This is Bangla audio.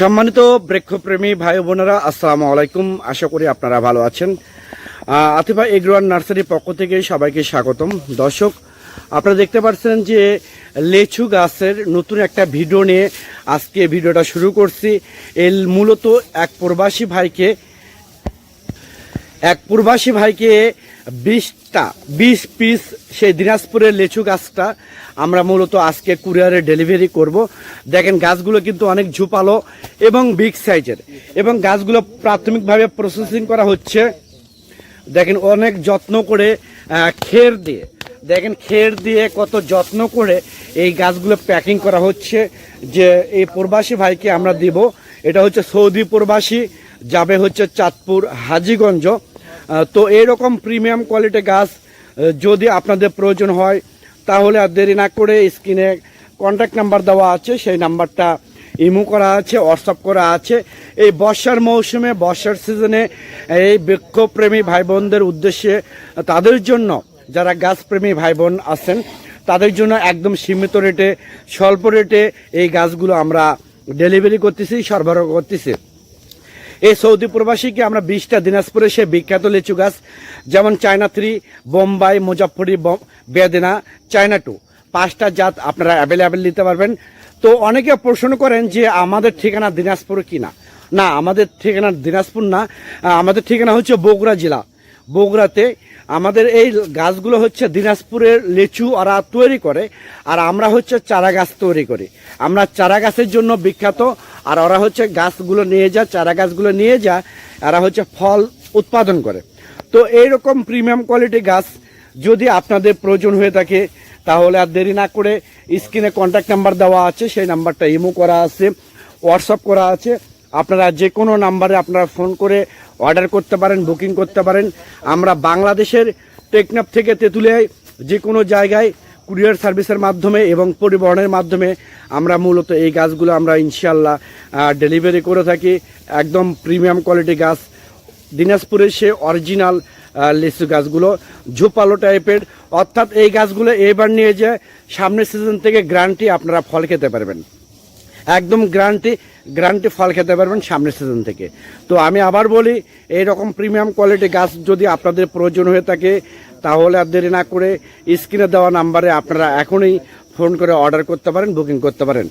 সম্মানিত বৃক্ষপ্রেমী ভাই বোনেরা, আসসালামু আলাইকুম। আশা করি আপনারা ভালো আছেন। আতিফা এগ্রোয়ার নার্সারির পক্ষ থেকে সবাইকে স্বাগতম। দর্শক, আপনারা দেখতে পাচ্ছেন যে লেচু গাছের নতুন একটা ভিডিও নিয়ে আজকে ভিডিওটা শুরু করছি। এর মূলত এক প্রবাসী ভাইকে এক পূর্বাসী ভাইকে বিশটা, বিশ পিস সেই দিনাজপুরের লিচু গাছটা আমরা মূলত আজকে কুরিয়ারে ডেলিভারি করব। দেখেন, গাছগুলো কিন্তু অনেক ঝুপালো এবং বিগ সাইজের এবং গাছগুলো প্রাথমিকভাবে প্রসেসিং করা হচ্ছে। দেখেন, অনেক যত্ন করে খের দিয়ে। দেখেন, খের দিয়ে কত যত্ন করে এই গাছগুলো প্যাকিং করা হচ্ছে। যে এই প্রবাসী ভাইকে আমরা দিব। এটা হচ্ছে সৌদি প্রবাসী, যাবে হচ্ছে চাঁদপুর, হাজিগঞ্জ। তো এইরকম প্রিমিয়াম কোয়ালিটি গাছ যদি আপনাদের প্রয়োজন হয়, তাহলে আর দেরি না করে স্ক্রিনে কন্ট্যাক্ট নাম্বার দেওয়া আছে, সেই নাম্বারটা ইমো করা আছে হোয়াটসঅ্যাপ করা আছে। এই বর্ষার মৌসুমে, বর্ষার সিজনে এই বৃক্ষপ্রেমী ভাই বোনদের উদ্দেশ্যে, তাদের জন্য যারা গাছপ্রেমী ভাই বোন আছেন, তাদের জন্য একদম সীমিত রেটে, স্বল্প রেটে এই গাছগুলো আমরা ডেলিভারি করতেছি, সরবরাহ করতেছি। এই সৌদি প্রবাসীকে আমরা বিশটা দিনাজপুরে সে বিখ্যাত লিচু গাছ, যেমন China three, Bombai Muzaffari Bedana, China two. পাঁচটা জাত আপনারা অ্যাভেলেবেল নিতে পারবেন। তো অনেকে প্রশ্ন করেন যে আমাদের ঠিকানা দিনাজপুর কিনা? না না আমাদের ঠিকানা দিনাজপুর না। আমাদের ঠিকানা হচ্ছে বগুড়া জেলা। বগুড়াতে আমাদের এই গাছগুলো হচ্ছে দিনাজপুরের লিচু ওরা তৈরি করে, আর আমরা হচ্ছে চারা গাছ তৈরি করি। আমরা চারা গাছের জন্য বিখ্যাত আর ওরা হচ্ছে গাছগুলো নিয়ে যায় চারা গাছগুলো নিয়ে যায় এরা হচ্ছে ফল উৎপাদন করে। তো এইরকম প্রিমিয়াম কোয়ালিটি গাছ যদি আপনাদের প্রয়োজন হয়ে থাকে, তাহলে আর দেরি না করে স্ক্রিনে কন্ট্যাক্ট নাম্বার দেওয়া আছে, সেই নাম্বারটা ইমো করা আছে হোয়াটসঅ্যাপ করা আছে। আপনারা যে কোনো নাম্বারে আপনারা ফোন করে অর্ডার করতে পারেন বুকিং করতে পারেন। আমরা বাংলাদেশের টেকনাফ থেকে তেঁতুলিয়ায় যে কোনো জায়গায় কুরিয়ার সার্ভিসের মাধ্যমে এবং পরিবহনের মাধ্যমে আমরা মূলত এই গাছগুলো আমরা ইনশাল্লাহ ডেলিভারি করে থাকি। একদম প্রিমিয়াম কোয়ালিটি গাছ। দিনাজপুরের সে অরিজিনাল লিচু গাছগুলো, ঝোপালো টাইপের অর্থাৎ এই গাছগুলো এবার নিয়ে যে সামনের সিজন থেকে গ্রান্টি আপনারা ফল খেতে পারবেন। একদম গ্রান্টি গ্রান্টি ফল খেতে পারবেন সামনের সিজন থেকে। তো আমি আবার বলি এই রকম প্রিমিয়াম কোয়ালিটি গাছ যদি আপনাদের প্রয়োজন হয়ে থাকে তাহলে আর দেরি না করে স্ক্রিনে দেওয়া নাম্বারে আপনারা এখনই ফোন করে অর্ডার করতে পারেন, বুকিং করতে পারেন।